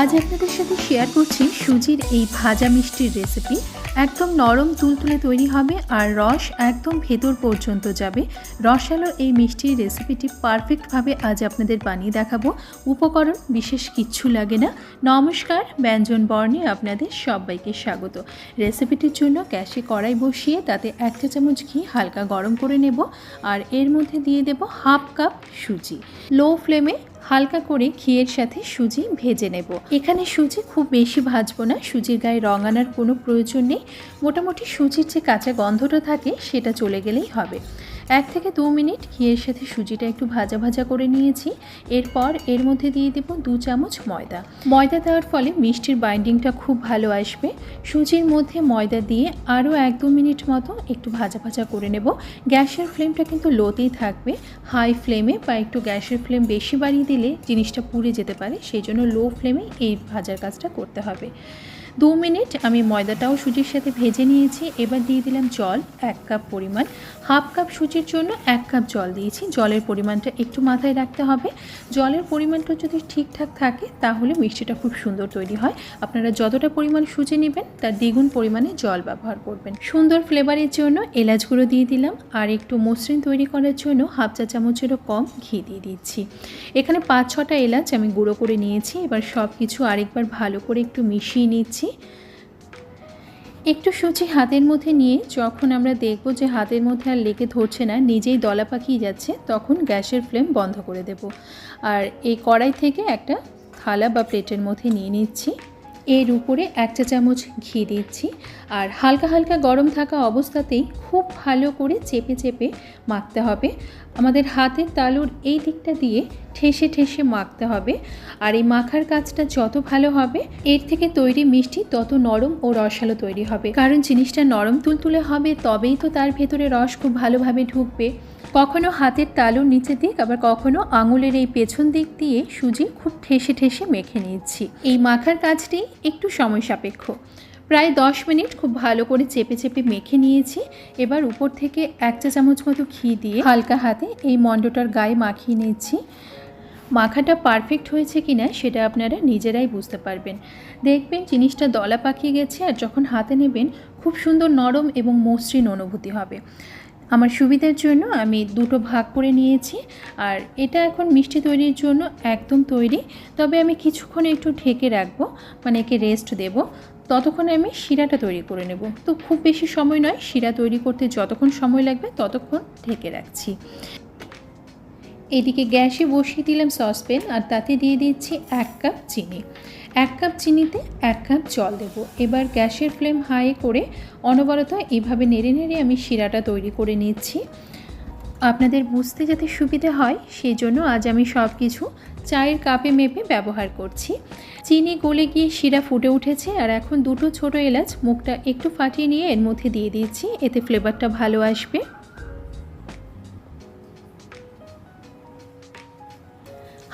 আজ আপনাদের সাথে শেয়ার করছি সুজির এই ভাজা মিষ্টির রেসিপি একদম নরম তুলতুলে তৈরি হবে আর রস একদম ভেতর পর্যন্ত যাবে। রসালো এই মিষ্টির রেসিপিটি পারফেক্টভাবে আজ আপনাদের বানিয়ে দেখাবো। উপকরণ বিশেষ কিচ্ছু লাগে না। নমস্কার, ব্যঞ্জন বর্ণে আপনাদের সবাইকে স্বাগত। রেসিপিটির জন্য গ্যাসে কড়াই বসিয়ে তাতে একটা চামচ ঘি হালকা গরম করে নেব। আর এর মধ্যে দিয়ে দেব হাফ কাপ সুজি। লো ফ্লেমে হালকা করে ঘিয়ের সাথে সুজি ভেজে নেব। এখানে সুজি খুব বেশি ভাজবো না, সুজির গায়ে রং আনার কোনো প্রয়োজন নেই। মোটামুটি সুজির যে কাঁচা গন্ধটা থাকে, সেটা চলে গেলেই হবে। এক থেকে দু মিনিট ঘিয়ের সাথে সুজিটা একটু ভাজা ভাজা করে নিয়েছি। এরপর এর মধ্যে দিয়ে দেব দু চামচ ময়দা। ময়দা দেওয়ার ফলে মিষ্টির বাইন্ডিংটা খুব ভালো আসবে। সুজির মধ্যে ময়দা দিয়ে আরও এক দু মিনিট মতো একটু ভাজা ভাজা করে নেব। গ্যাসের ফ্লেমটা কিন্তু লোতেই থাকবে। হাই ফ্লেমে বা একটু গ্যাসের ফ্লেম বেশি বাড়িয়ে দিলে জিনিসটা পুড়ে যেতে পারে। সেই জন্য লো ফ্লেমে এই ভাজার কাজটা করতে হবে। দু মিনিট আমি ময়দাটাও সুজির সাথে ভেজে নিয়েছি। এবার দিয়ে দিলাম জল, এক কাপ পরিমাণ। হাফ কাপ সুজির জন্য এক কাপ জল দিয়েছি। জলের পরিমাণটা একটু মাথায় রাখতে হবে। জলের পরিমাণটা যদি ঠিকঠাক থাকে, তাহলে মিষ্টিটা খুব সুন্দর তৈরি হয়। আপনারা যতটা পরিমাণ সুজি নেবেন, তার দ্বিগুণ পরিমাণে জল ব্যবহার করবেন। সুন্দর ফ্লেভারের জন্য এলাচ গুঁড়ো দিয়ে দিলাম আর একটু মসৃণ তৈরি করার জন্য হাফ চা চামচেরও কম ঘি দিয়ে দিচ্ছি। এখানে পাঁচ ছটা এলাচ আমি গুঁড়ো করে নিয়েছি। এবার সব কিছু আরেকবার ভালো করে একটু মিশিয়ে নিচ্ছি। একটু সুচি হাতের মধ্যে নিয়ে যখন আমরা দেখব যে হাতের মধ্যে আর লেগে ধরছে না, নিজেই দলা পাকিয়ে যাচ্ছে, তখন গ্যাসের ফ্লেম বন্ধ করে দেব। আর এই কড়াই থেকে একটা থালা বা প্লেটের মধ্যে নিয়ে নিচ্ছি। এর উপরে এক চা চামচ ঘি দিচ্ছি। আর হালকা হালকা গরম থাকা অবস্থাতেই খুব ভালো করে চেপে চেপে মাখতে হবে। আমাদের হাতের তালুর এই দিকটা দিয়ে ঠেসে ঠেসে মাখতে হবে। আর এই মাখার কাজটা যত ভালো হবে, এর থেকে তৈরি মিষ্টি তত নরম ও রসালো তৈরি হবে। কারণ জিনিসটা নরম তুলতুলে হবে, তবেই তো তার ভেতরে রস খুব ভালোভাবে ঢুকবে। কখনো হাতের তালুর নিচের দিক, আবার কখনো আঙুলের এই পেছন দিক দিয়ে সুজি খুব ঠেসে ঠেসে মেখে নিচ্ছি। এই মাখার কাজটি একটু সময় সাপেক্ষ। প্রায় দশ মিনিট খুব ভালো করে চেপে চেপে মেখে নিয়েছি। এবার উপর থেকে এক চা চামচ মতো ঘি দিয়ে হালকা হাতে এই মণ্ডটার গায়ে মাখিয়ে নিচ্ছি। মাখাটা পারফেক্ট হয়েছে কি না সেটা আপনারা নিজেরাই বুঝতে পারবেন। দেখবেন জিনিসটা দলা পাকিয়ে গেছে আর যখন হাতে নেবেন খুব সুন্দর নরম এবং মসৃণ অনুভূতি হবে। আমার সুবিধার জন্য আমি দুটো ভাগ করে নিয়েছি আর এটা এখন মিষ্টি তৈরির জন্য একদম তৈরি। তবে আমি কিছুক্ষণ একটু ঢেকে রাখব মানে একে রেস্ট দেব। ততক্ষণে আমি শিরাটা তৈরি করে নেব। তো খুব বেশি সময় নয়, শিরা তৈরি করতে যতক্ষণ সময় লাগবে ততক্ষণ ঢেকে রাখছি। এদিকে গ্যাসে বসিয়ে দিলাম সসপ্যান আর তাতে দিয়ে দিচ্ছি এক কাপ চিনি। এক কাপ চিনিতে এক কাপ জল দেব। এবার গ্যাসের ফ্লেম হাই করে অনবরত এভাবে নেড়ে নেড়ে আমি শিরাটা তৈরি করে নিচ্ছি। আপনাদের বুঝতে যাতে সুবিধে হয় সেই জন্য আজ আমি সব কিছু চায়ের কাপে মেপে ব্যবহার করছি। চিনি গলে গিয়ে শিরা ফুটে উঠেছে আর এখন দুটো ছোট এলাচ মুখটা একটু ফাটিয়ে নিয়ে এর মধ্যে দিয়ে দিচ্ছি। এতে ফ্লেভারটা ভালো আসবে।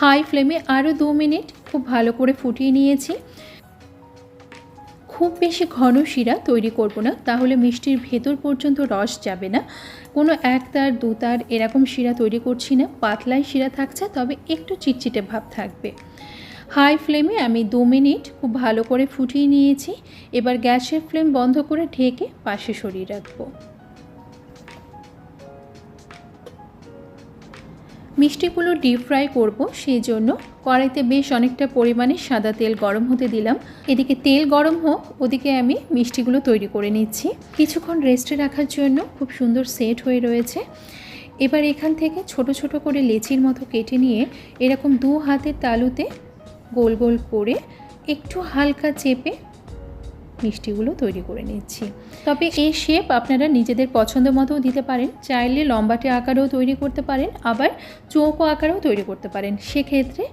হাই ফ্লেমে আরও দু মিনিট খুব ভালো করে ফুটিয়ে নিয়েছি। খুব বেশি ঘন শিরা তৈরি করব না, তাহলে মিষ্টির ভেতর পর্যন্ত রস যাবে না। কোনো এক তার দু তার এরকম শিরা তৈরি করছি না, পাতলাই শিরা থাকছে, তবে একটু চিটচিটে ভাব থাকবে। হাই ফ্লেমে আমি দু মিনিট খুব ভালো করে ফুটিয়ে নিয়েছি, এবার গ্যাসের ফ্লেম বন্ধ করে ঢেকে পাশে সরিয়ে রাখব। মিষ্টিগুলো ডিপ ফ্রাই করব, সেই জন্য কড়াইতে বেশ অনেকটা পরিমাণে সাদা তেল গরম হতে দিলাম। এদিকে তেল গরম হোক, ওদিকে আমি মিষ্টিগুলো তৈরি করে নিচ্ছি। কিছুক্ষণ রেস্টে রাখার জন্য খুব সুন্দর সেট হয়ে রয়েছে। এবার এখান থেকে ছোট ছোট করে লেচির মতো কেটে নিয়ে এরকম দু হাতের তালুতে গোল গোল করে একটু হালকা চেপে মিষ্টিগুলো তৈরি করে নিচ্ছি। তবে এই শেপ আপনারা নিজেদের পছন্দ মতোও দিতে পারেন, চাইলে লম্বাটে আকারেও তৈরি করতে পারেন, আবার চৌকো আকারেও তৈরি করতে পারেন। সেক্ষেত্রে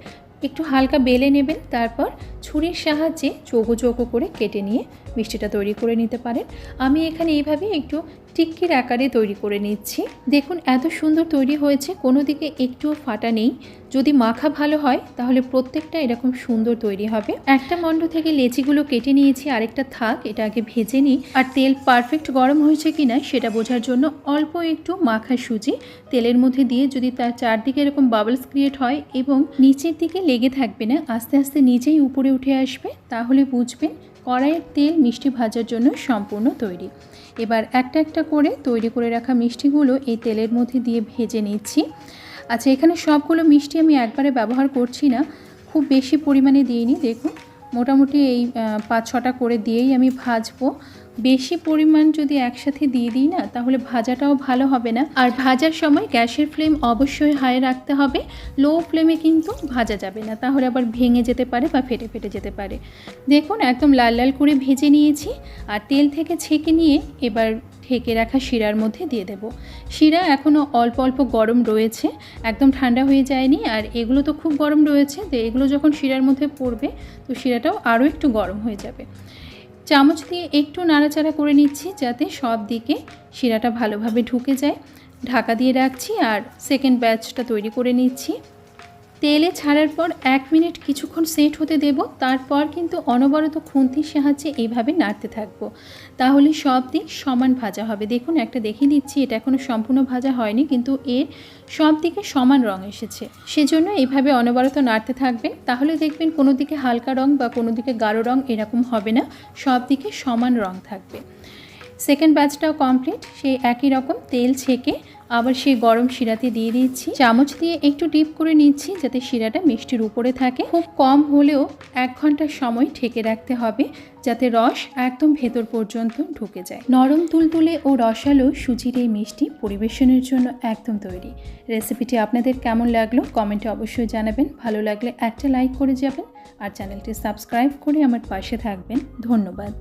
একটু হালকা বেলে নেবেন, তারপর ছুরির সাহায্যে চৌকো চৌকো করে কেটে নিয়ে মিষ্টিটা তৈরি করে নিতে পারেন। আমি এখানে এইভাবে একটু টিক্কির আকারে তৈরি করে নিচ্ছি। দেখুন, এত সুন্দর তৈরি হয়েছে, কোনো দিকে একটুও ফাটা নেই। যদি মাখা ভালো হয়, তাহলে প্রত্যেকটা এরকম সুন্দর তৈরি হবে। একটা মণ্ড থেকে লেচিগুলো কেটে নিয়েছি, আরেকটা থাক, এটা আগে ভেজে নিই। আর তেল পারফেক্ট গরম হয়েছে কিনা সেটা বোঝার জন্য অল্প একটু মাখা সুজি। তেলের মধ্যে দিয়ে যদি তার চারদিকে এরকম বাবলস ক্রিয়েট হয় এবং নিচের দিকে লেগে থাকবে না, আস্তে আস্তে নিজেই উপরে উঠে আসবে, তাহলে বুঝবেন কড়াইয়ের তেল মিষ্টি ভাজার জন্য সম্পূর্ণ তৈরি। এবার একটা একটা করে তৈরি করে রাখা মিষ্টিগুলো এই তেলের মধ্যে দিয়ে ভেজে নিচ্ছি। আচ্ছা এখানে সবগুলো মিষ্টি আমি একবারে ব্যবহার করছি না। খুব বেশি পরিমাণে দিইনি, দেখুন। মোটামুটি এই পাঁচ ছটা করে দিয়েই আমি ভাজবো। বেশি পরিমাণ যদি একসাথে দিয়ে দিই না, তাহলে ভাজাটাও ভালো হবে না। আর ভাজার সময় গ্যাসের ফ্লেম অবশ্যই হাই রাখতে হবে। লো ফ্লেমে কিন্তু ভাজা যাবে না। তাহলে আবার ভেঙে যেতে পারে বা ফেটে ফেটে যেতে পারে। দেখুন, একদম লাল লাল করে ভেজে নিয়েছি। আর তেল থেকে ছেঁকে নিয়ে এবার ঢেকে রাখা শিরার মধ্যে দিয়ে দেব। শিরা এখনও অল্প অল্প গরম রয়েছে। একদম ঠান্ডা হয়ে যায়নি। আর এগুলো তো খুব গরম রয়েছে। তো এগুলো যখন শিরার মধ্যে পড়বে, তো শিরাটাও আরও একটু গরম হয়ে যাবে। চামচ দিয়ে একটু নাড়াচাড়া করে নিচ্ছি যাতে সব দিকে শিরাটা ভালোভাবে ঢুকে যায়। ঢাকা দিয়ে রাখছি আর সেকেন্ড ব্যাচটা তৈরি করে নিচ্ছি। তেলে ছাড়ার পর এক মিনিট কিছুক্ষণ সেট হতে দেব, তারপর কিন্তু অনবরত খুন্তির সাহায্যে এইভাবে নাড়তে থাকব। তাহলে সব দিক সমান ভাজা হবে। দেখুন, একটা দেখিয়ে দিচ্ছি এটা এখনও সম্পূর্ণ ভাজা হয়নি, কিন্তু এর সব দিকে সমান রং এসেছে। সেজন্য এইভাবে অনবরত নাড়তে থাকবেন। তাহলে দেখবেন কোনো দিকে হালকা রং বা কোনো দিকে গাঢ় রং এরকম হবে না। সব দিকে সমান রং থাকবে। সেকেন্ড ব্যাচটাও কমপ্লিট সেই একই রকম তেল ছেঁকে আবার সেই গরম শিরাতে দিয়ে দিচ্ছি। চামচ দিয়ে একটু ডিপ করে নিচ্ছি যাতে শিরাটা মিষ্টির উপরে থাকে। খুব কম হলেও এক ঘণ্টার সময় ঠেকে রাখতে হবে যাতে রস একদম ভেতর পর্যন্ত ঢুকে যায়। নরম তুলতুলে ও রসালো সুজির এই মিষ্টি পরিবেশনের জন্য একদম তৈরি। রেসিপিটি আপনাদের কেমন লাগল? কমেন্টে অবশ্যই জানাবেন। ভালো লাগলে একটা লাইক করে যাবেন আর চ্যানেলটি সাবস্ক্রাইব করে আমার পাশে থাকবেন। ধন্যবাদ।